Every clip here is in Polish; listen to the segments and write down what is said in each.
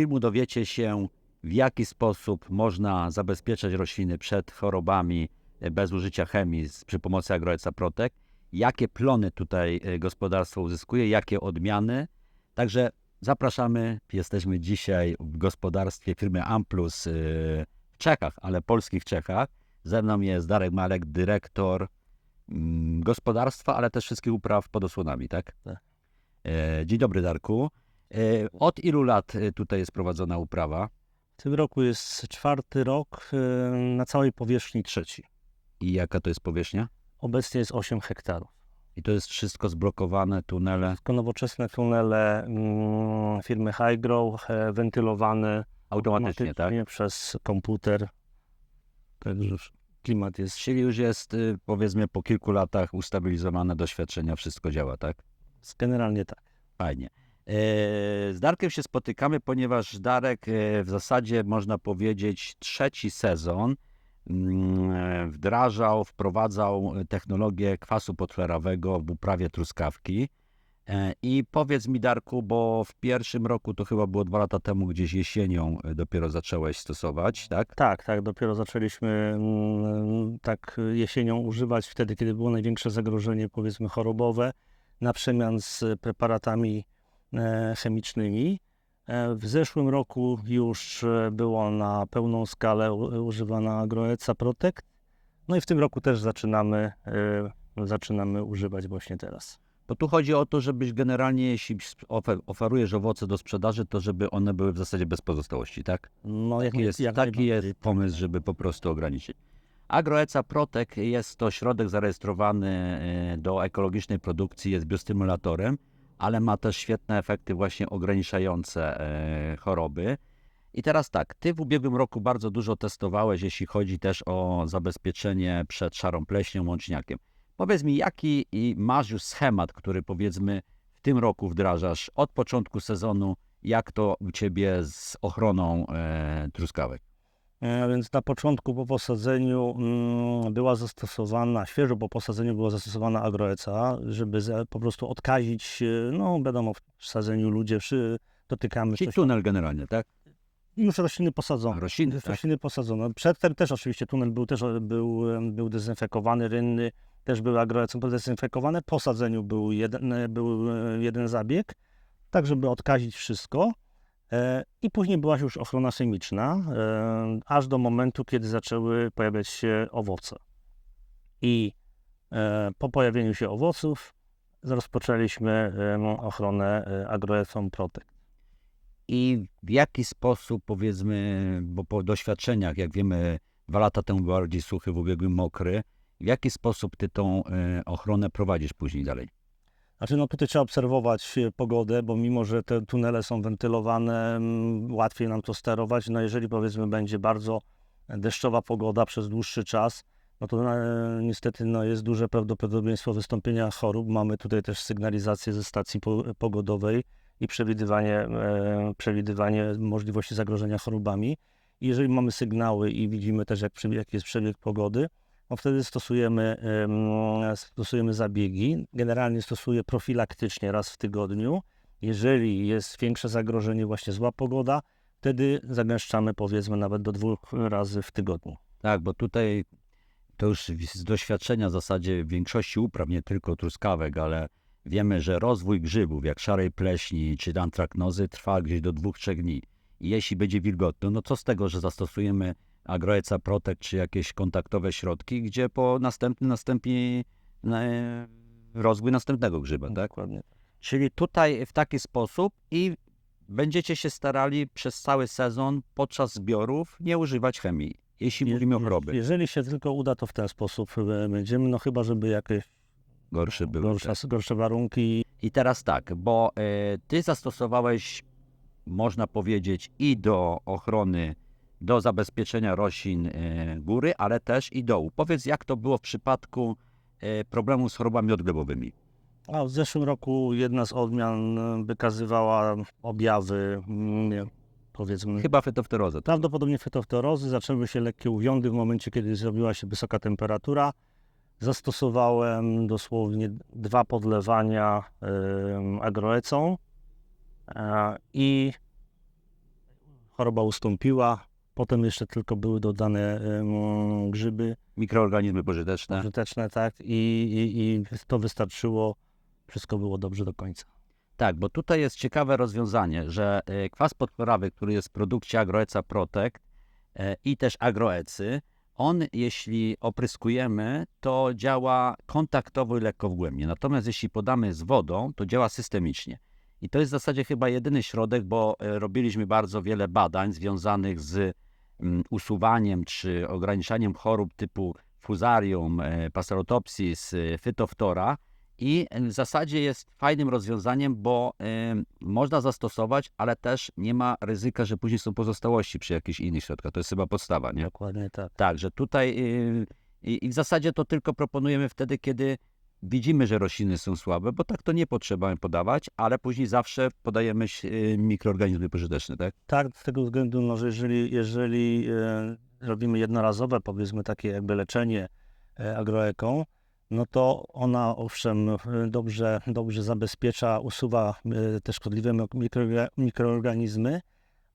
filmu dowiecie się, w jaki sposób można zabezpieczać rośliny przed chorobami e, bez użycia chemii przy pomocy Agroeca Protect, jakie plony tutaj e, gospodarstwo uzyskuje, jakie odmiany. Także zapraszamy. Jesteśmy dzisiaj w gospodarstwie firmy Amplus e, w Czechach, ale polskich Czechach. Ze mną jest Darek Malek, dyrektor mm, gospodarstwa, ale też wszystkich upraw pod osłonami, tak? Tak. Dzień dobry, Darku. E, Od ilu lat e, tutaj jest prowadzona uprawa? W tym roku jest czwarty rok, e, na całej powierzchni trzeci. I jaka to jest powierzchnia? Obecnie jest 8 hektarów. I to jest wszystko zblokowane, tunele Tylko nowoczesne tunele mm, firmy Highgrow, wentylowane automatycznie, tak? przez komputer. Także klimat jest Czyli już jest, y, powiedzmy, po kilku latach ustabilizowane doświadczenia, wszystko działa, tak? generalnie tak. Fajnie. E, Z Darkiem się spotykamy, ponieważ Darek e, w zasadzie, można powiedzieć, trzeci sezon mm, e, wdrażał, wprowadzał technologię kwasu podflerawego w uprawie truskawki. I powiedz mi, Darku, bo w pierwszym roku, to chyba było dwa lata temu, gdzieś jesienią dopiero zacząłeś stosować, tak? Tak, tak, dopiero zaczęliśmy mm, tak jesienią używać, wtedy kiedy było największe zagrożenie, powiedzmy, chorobowe, na przemian z preparatami chemicznymi. E, W zeszłym roku już e, było na pełną skalę używana Agroeca Protect. No i w tym roku też zaczynamy, e, zaczynamy używać właśnie teraz. Bo tu chodzi o to, żebyś generalnie, jeśli ofer- oferujesz owoce do sprzedaży, to żeby one były w zasadzie bez pozostałości, tak? No, jak Taki jest, jak taki jest pomysł, żeby po prostu ograniczyć. Agroeca Protec jest to środek zarejestrowany e, do ekologicznej produkcji, jest biostymulatorem, ale ma też świetne efekty właśnie ograniczające e, choroby. I teraz tak, ty w ubiegłym roku bardzo dużo testowałeś, jeśli chodzi też o zabezpieczenie przed szarą pleśnią, łączniakiem. Powiedz mi, jaki masz już schemat, który powiedzmy w tym roku wdrażasz od początku sezonu, jak to u ciebie z ochroną e, truskawek? E, Więc na początku po posadzeniu mm, była zastosowana, świeżo po posadzeniu była zastosowana agroeca, żeby po prostu odkazić, e, no wiadomo, w sadzeniu ludzie przy, dotykamy Czyli coś, tunel generalnie, tak? już rośliny posadzone. Rośliny, Już tak. rośliny posadzone. Przedtem też oczywiście tunel był też był, był dezynfekowany, rynny też były agroecą dezynfekowane. Po sadzeniu był jeden, e, był jeden zabieg, tak żeby odkazić wszystko. E, I później była już ochrona chemiczna, e, aż do momentu, kiedy zaczęły pojawiać się owoce. I e, po pojawieniu się owoców rozpoczęliśmy ochronę agroecą Protect. I w jaki sposób, powiedzmy, bo po doświadczeniach, jak wiemy, dwa lata temu był bardziej suchy, w ubiegłym mokry, w jaki sposób ty tą ochronę prowadzisz później dalej? Znaczy, no tutaj trzeba obserwować e, pogodę, bo mimo, że te tunele są wentylowane, łatwiej nam to sterować. No jeżeli powiedzmy będzie bardzo deszczowa pogoda przez dłuższy czas, no to e, niestety no, jest duże prawdopodobieństwo wystąpienia chorób. Mamy tutaj też sygnalizację ze stacji po, pogodowej i przewidywanie, e, przewidywanie możliwości zagrożenia chorobami. I jeżeli mamy sygnały i widzimy też, jak, jaki jest przebieg pogody, wtedy stosujemy, em, stosujemy zabiegi. Generalnie stosuję profilaktycznie raz w tygodniu. Jeżeli jest większe zagrożenie, właśnie zła pogoda, wtedy zagęszczamy powiedzmy nawet do dwóch razy w tygodniu. Tak, bo tutaj to już z doświadczenia w zasadzie większości upraw, nie tylko truskawek, ale wiemy, że rozwój grzybów, jak szarej pleśni czy antraknozy, trwa gdzieś do dwóch, trzech dni. I jeśli będzie wilgotno, no co z tego, że zastosujemy Agroeca Protect czy jakieś kontaktowe środki, gdzie po następnym nastąpi rozwój następnego grzyba, tak? Dokładnie. Czyli tutaj w taki sposób i będziecie się starali przez cały sezon podczas zbiorów nie używać chemii, jeśli Je- mówimy o choroby. Jeżeli się tylko uda, to w ten sposób e, będziemy, no chyba, żeby jakieś Gorsze były. gorsze, gorsze warunki. I teraz tak, bo e, ty zastosowałeś, można powiedzieć, i do ochrony, do zabezpieczenia roślin e, góry, ale też i dołu. Powiedz, jak to było w przypadku e, problemu z chorobami odglebowymi. A w zeszłym roku jedna z odmian e, wykazywała objawy, mm, powiedzmy, Chyba fetofteroza. tak? Prawdopodobnie fetofterozy, zaczęły się lekkie uwiądy w momencie, kiedy zrobiła się wysoka temperatura. Zastosowałem dosłownie dwa podlewania agroecą i choroba ustąpiła. Potem jeszcze tylko były dodane em, grzyby Mikroorganizmy pożyteczne. pożyteczne, tak, i, i, i to wystarczyło. Wszystko było dobrze do końca. Tak, bo tutaj jest ciekawe rozwiązanie, że e, kwas podporowy, który jest w produkcie Agroeca Protect e, i też Agroecy, on jeśli opryskujemy, to działa kontaktowo i lekko wgłębnie. Natomiast jeśli podamy z wodą, to działa systemicznie. I to jest w zasadzie chyba jedyny środek, bo e, robiliśmy bardzo wiele badań związanych z usuwaniem czy ograniczaniem chorób typu fuzarium, e, pasterotopsis, e, fytoftora, i w zasadzie jest fajnym rozwiązaniem, bo można zastosować, ale też nie ma ryzyka, że później są pozostałości przy jakichś innych środkach. To jest chyba podstawa, nie? Dokładnie tak. Tak, że tutaj y, i w zasadzie to tylko proponujemy wtedy, kiedy widzimy, że rośliny są słabe, bo tak to nie potrzeba podawać, ale później zawsze podajemy y, mikroorganizmy pożyteczne, tak? Tak, z tego względu, no, że jeżeli, jeżeli e, robimy jednorazowe, powiedzmy takie jakby leczenie e, agroeką, no to ona owszem dobrze, dobrze zabezpiecza, usuwa te szkodliwe mikroorga- mikroorganizmy,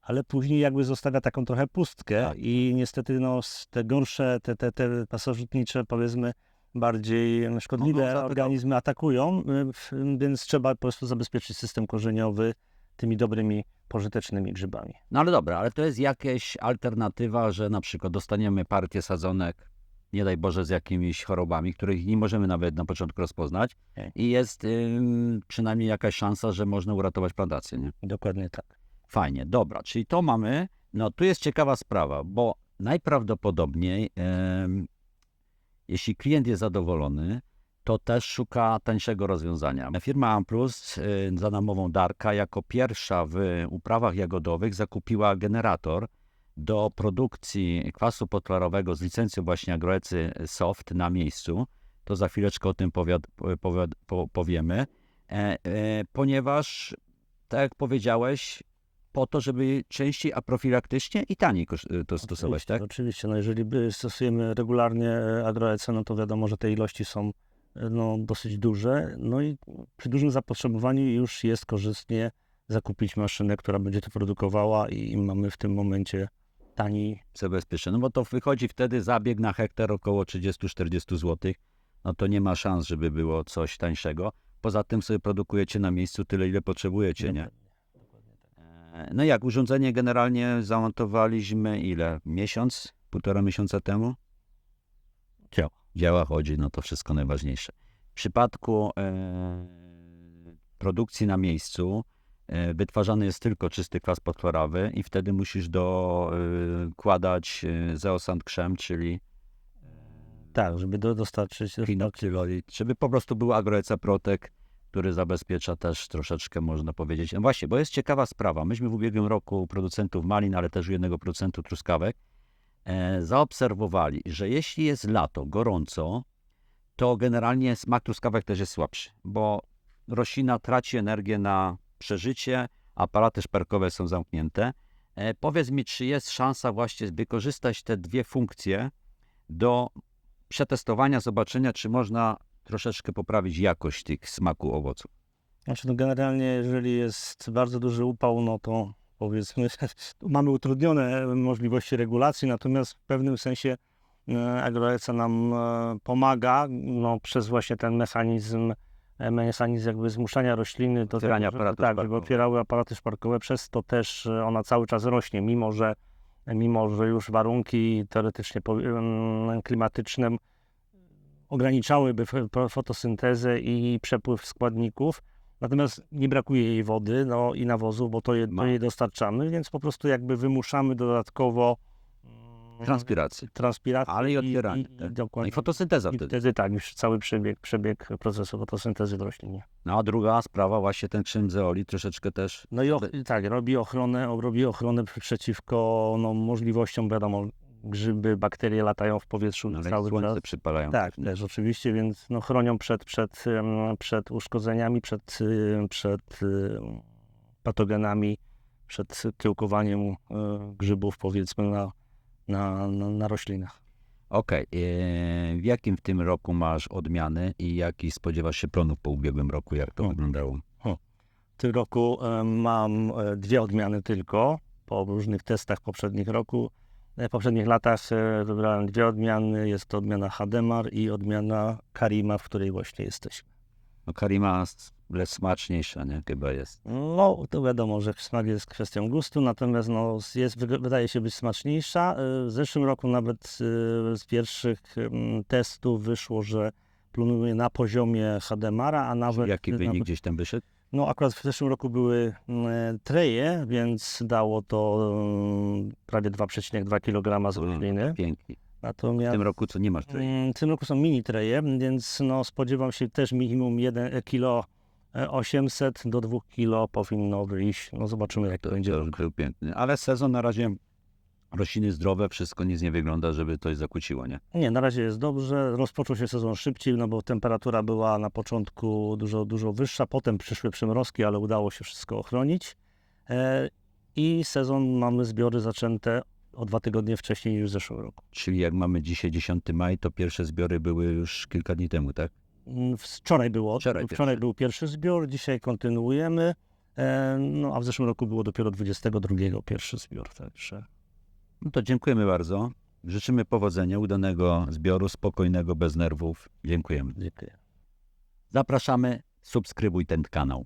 ale później jakby zostawia taką trochę pustkę Tak. i niestety no, te gorsze, te, te, te pasożytnicze powiedzmy bardziej szkodliwe zaatakować. organizmy atakują, w- więc trzeba po prostu zabezpieczyć system korzeniowy tymi dobrymi, pożytecznymi grzybami. No ale dobra, ale to jest jakaś alternatywa, że na przykład dostaniemy partię sadzonek, nie daj Boże, z jakimiś chorobami, których nie możemy nawet na początku rozpoznać Okej. i jest ym, przynajmniej jakaś szansa, że można uratować plantację, nie? Dokładnie tak. Fajnie, dobra, czyli to mamy. No tu jest ciekawa sprawa, bo najprawdopodobniej, jeśli klient jest zadowolony, to też szuka tańszego rozwiązania. Firma Amplus y, za namową Darka jako pierwsza w uprawach jagodowych zakupiła generator do produkcji kwasu podklarowego z licencją właśnie Agroecy Soft na miejscu. To za chwileczkę o tym powiad, powiad, po, powiemy, e, e, ponieważ, tak jak powiedziałeś, po to, żeby częściej, a profilaktycznie i taniej kosz- to stosować, Oczywiście, tak? Oczywiście, no jeżeli stosujemy regularnie e, agroecę, no to wiadomo, że te ilości są e, no, dosyć duże, no i przy dużym zapotrzebowaniu już jest korzystnie zakupić maszynę, która będzie to produkowała i mamy w tym momencie tani zabezpieczone. No bo to wychodzi wtedy zabieg na hektar około 30-40 zł. No to nie ma szans, żeby było coś tańszego. Poza tym sobie produkujecie na miejscu tyle, ile potrzebujecie, nie? E, No jak, urządzenie generalnie zamontowaliśmy ile? Miesiąc? Półtora miesiąca temu? Działa. Działa, chodzi, no to wszystko najważniejsze. W przypadku e, produkcji na miejscu e, wytwarzany jest tylko czysty kwas podchlorowy i wtedy musisz dokładać e, zeosant krzem, czyli Tak, żeby do, dostarczyć Kinoktyloid, żeby po prostu był Agroeca Protek, który zabezpiecza też troszeczkę, można powiedzieć. No właśnie, bo jest ciekawa sprawa. Myśmy w ubiegłym roku producentów malin, ale też jednego producentu truskawek e, zaobserwowali, że jeśli jest lato, gorąco, to generalnie smak truskawek też jest słabszy, bo roślina traci energię na przeżycie, aparaty szperkowe są zamknięte. E, powiedz mi, czy jest szansa właśnie wykorzystać te dwie funkcje do przetestowania, zobaczenia, czy można troszeczkę poprawić jakość tych smaku owoców. Znaczy, no generalnie, jeżeli jest bardzo duży upał, no to powiedzmy, mamy utrudnione możliwości regulacji, natomiast w pewnym sensie e, agroeca nam e, pomaga no, przez właśnie ten mechanizm, e, mechanizm jakby zmuszania rośliny do Otwierania tego, żeby, tak, żeby otwierały aparaty szparkowe, przez to też ona cały czas rośnie, mimo że, mimo że już warunki teoretycznie klimatyczne ograniczałyby fotosyntezę i przepływ składników, natomiast nie brakuje jej wody no, i nawozu, bo to, je, to jej dostarczamy, więc po prostu jakby wymuszamy dodatkowo mm, Transpiracji. transpirację Ale i otwieranie, i, tak. i No i dokładnie. fotosynteza I wtedy. wtedy tak, już cały przebieg, przebieg procesu fotosyntezy w roślinie. No a druga sprawa, właśnie ten krzem zeoli troszeczkę też No i och, tak, robi ochronę, robi ochronę przeciwko no, możliwościom, wiadomo, grzyby, bakterie latają w powietrzu no, cały słońce czas. przypalają. Tak, też, oczywiście, więc no, chronią przed, przed, przed uszkodzeniami, przed, przed patogenami, przed tyłkowaniem e, grzybów powiedzmy na, na, na, na roślinach. Okej, e, w jakim w tym roku masz odmiany i jaki spodziewasz się plonów po ubiegłym roku, jak to O. wyglądało? W tym roku mam e, dwie odmiany tylko. po różnych testach poprzednich roku, e, poprzednich latach e, wybrałem dwie odmiany. Jest to odmiana Hademar i odmiana Karima, w której właśnie jesteśmy. No Karima jest smaczniejsza, nie? Chyba jest. No, to wiadomo, że smak jest kwestią gustu, natomiast no, jest, wydaje się być smaczniejsza. E, W zeszłym roku nawet e, z pierwszych mm, testów wyszło, że planuje na poziomie Hademara, a nawet... Jaki wynik nawet gdzieś tam wyszedł? No akurat w zeszłym roku były mm, treje, więc dało to mm, prawie 2,2 kg z rośliny. Pięknie. W Natomiast tym roku co nie masz mm, w tym roku są mini treje, więc no, spodziewam się też minimum 1 kilo 800 do 2 kilo powinno wyjść. No zobaczymy jak to będzie. To. Ale sezon na razie rośliny zdrowe, wszystko nic nie wygląda, żeby coś zakłóciło, nie? Nie, na razie jest dobrze. Rozpoczął się sezon szybciej, no bo temperatura była na początku dużo, dużo wyższa. Potem przyszły przymrozki, ale udało się wszystko ochronić. E, I sezon mamy zbiory zaczęte o dwa tygodnie wcześniej niż w zeszłym roku. Czyli jak mamy dzisiaj 10 maj, to pierwsze zbiory były już kilka dni temu, tak? Mm, Wczoraj było. Wczoraj Wczoraj, był pierwszy zbiór, dzisiaj kontynuujemy. E, No a w zeszłym roku było dopiero 22 pierwszy zbiór, także. No to dziękujemy bardzo. Życzymy powodzenia, udanego zbioru, spokojnego, bez nerwów. Dziękujemy. Dziękuję. Zapraszamy, subskrybuj ten kanał.